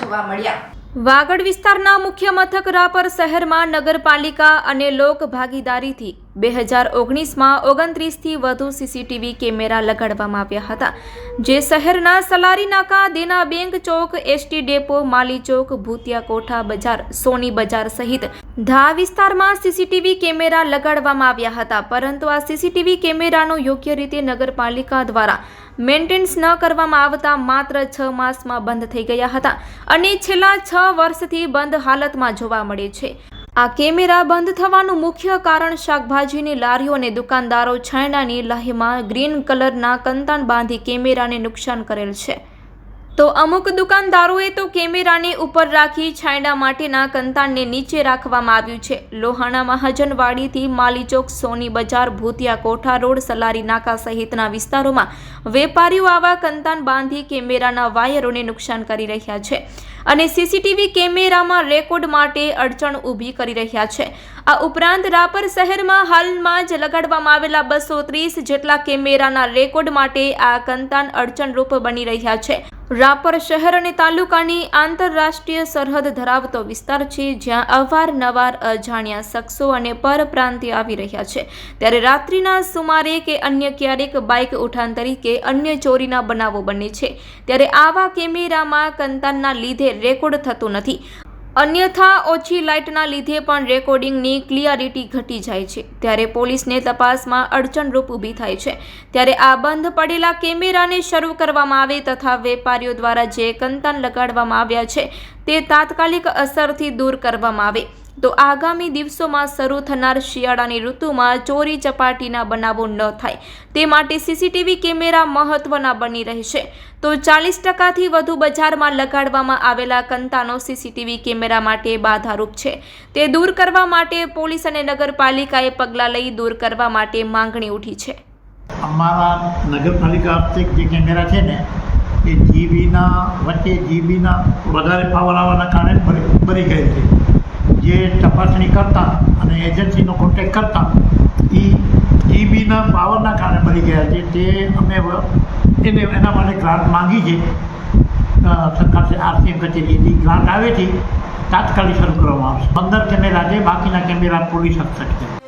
જોવા મળ્યા. વાગડ વિસ્તારના મુખ્ય મથક રાપર શહેરમાં નગરપાલિકા અને લોક ભાગીદારીથી બે હજાર ઓગણીસમાં ઓગણત્રીસથી વધુ સીસીટીવી કેમેરા લગાડવામાં આવ્યા હતા, જે શહેરના સલારી નાકા દેના બેંક ચોક, એસટી ડેપો, માલી ચોક, ભૂતિયા કોઠા બજાર, સોની બજાર સહિત ધા વિસ્તારમાં સીસીટીવી કેમેરા લગાડવામાં આવ્યા હતા, પરંતુ આ સીસીટીવી કેમેરાનો યોગ્ય રીતે નગરપાલિકા દ્વારા મેન્ટેનન્સ ન કરવામાં આવતા માત્ર છ માસમાં બંધ થઈ ગયા હતા અને છેલ્લા છ વર્ષથી બંધ હાલતમાં જોવા મળે છે. આ કેમેરા બંધ થવાનું મુખ્ય કારણ શાકભાજીની લારીઓ અને દુકાનદારો છાંયડાની લહેમાં ગ્રીન કલરના કંતાન બાંધી કેમેરાને નુકસાન કરેલ છે. તો અમુક દુકાનદારોએ તો કેમેરાને ઉપર રાખી છાંયડા માટેના કંતાનને નીચે રાખવામાં આવ્યું છે. લોહાણા મહાજનવાડીથી માલીચોક, સોની બજાર, ભૂતિયા કોઠા રોડ, સલારી નાકા સહિતના વિસ્તારોમાં વેપારીઓ આવા કંતાન બાંધી કેમેરાના વાયરોને નુકસાન કરી રહ્યા છે અને સીસીટીવી કેમેરામાં રેકોર્ડ માટે અડચણ ઊભી કરી રહ્યા છે. આ ઉપરાંત રાપર શહેરમાં હાલમાં જ લગાડવામાં આવેલા બસો ત્રીસ જેટલા કેમેરાના રેકોર્ડ માટે આ કંતાન અડચણરૂપ બની રહ્યા છે. રાપર શહેર અને તાલુકાની આંતરરાષ્ટ્રીય સરહદ ધરાવતો વિસ્તાર છે, જ્યાં અવારનવાર અજાણ્યા શખ્સો અને પરપ્રાંતિય આવી રહ્યા છે. ત્યારે રાત્રિના સુમારે કે અન્ય ક્યારેક બાઇક ઉઠાણ તરીકે અન્ય ચોરીના બનાવો બને છે. ત્યારે આવા કેમેરામાં કંતાનના લીધે રેકોર્ડ થતું નથી. અન્યથા ઓછી લાઇટના લીધે પણ રેકોર્ડિંગની ક્લિયરિટી ઘટી જાય છે. ત્યારે પોલીસને તપાસમાં અડચણરૂપ ઊભી થાય છે. ત્યારે આ બંધ પડેલા કેમેરાને શરૂ કરવામાં આવે તથા વેપારીઓ દ્વારા જે કંતાન લગાડવામાં આવ્યા છે, તે તાત્કાલિક અસરથી દૂર કરવામાં આવે. તો આગામી દિવસોમાં શરૂ થનાર શિયાળાની ઋતુમાં ચોરી ચપાટીના બનાવો ન થાય. તે માટે સીસીટીવી કેમેરા મહત્વના બની રહેશે. તો ચાલીસ ટકાથી વધુ બજારમાં લગાડવામાં આવેલા કંતાનો સીસીટીવી કેમેરા માટે બાધારૂપ છે. તે દૂર કરવા માટે પોલીસ અને નગરપાલિકાએ પગલાં લઈ દૂર કરવા માટે માંગણી ઉઠી છે. અમારા નગરપાલિકા જે કેમેરા છે ને, એ જીબીના વચ્ચે જીબીના વધારે પાવર આવવાના કારણે ભરી ગયેલ છે. જે તપાસણી કરતા અને એજન્સીનો કોન્ટેક કરતા એ જીબીના પાવરના કારણે મળી ગયા છે. તે અમે એને, એના માટે ગ્રાન્ટ માંગી છે. સરકાર આરસીએમ કચેરીથી ગ્રાન્ટ આવે છે. તાત્કાલિક શરૂ કરવામાં આવશે. પંદર કેમેરા છે, બાકીના કેમેરા પોલીસ હસ્તક છે